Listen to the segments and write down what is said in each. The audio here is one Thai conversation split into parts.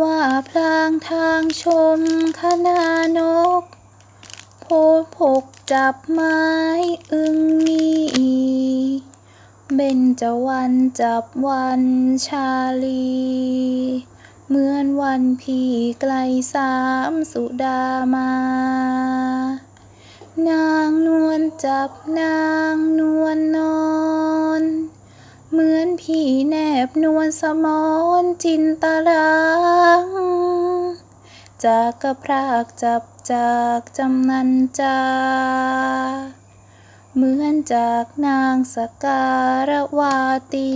ว่าพลางทางชมคณานก โพพกจับไม้อึงมีเบญจวรรณจับวันชาลี เหมือนวันพี่ไกลสามสุดามา นางนวลจับนางนวล บนวลสมอนจินตลังจากกระพรากจับจากจำนันจา เหมือนจากนางสการวาตี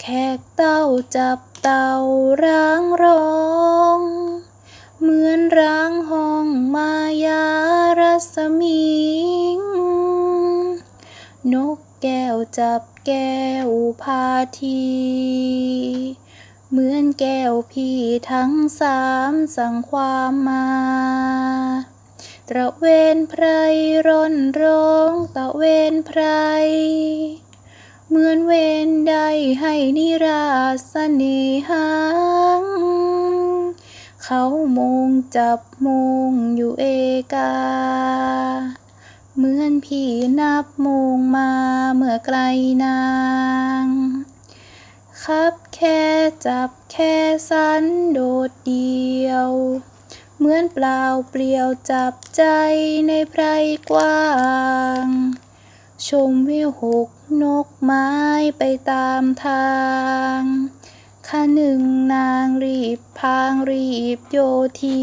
แขกเต้าจับเต่าร้างร้อง เหมือนร้างห้องมายารัศมีงนก แก้วจับแก้วพาทีเหมือนแก้วพี่ทั้งสามสั่งความมาตะเวนไพรร่อนร้องตะเวนไพร เหมือนเวนใดให้นิราศเสน่หาเขามงจับมงอยู่เอกา พี่นับมงมาเมื่อไกลนางคับแค่จับแค่สันโดดเดียว เหมือนเปล่าเปลี่ยวจับใจในไพรกว้าง ชมวิวหกนกไม้ไปตามทางข้าหนึ่งนางรีบพางรีบโยที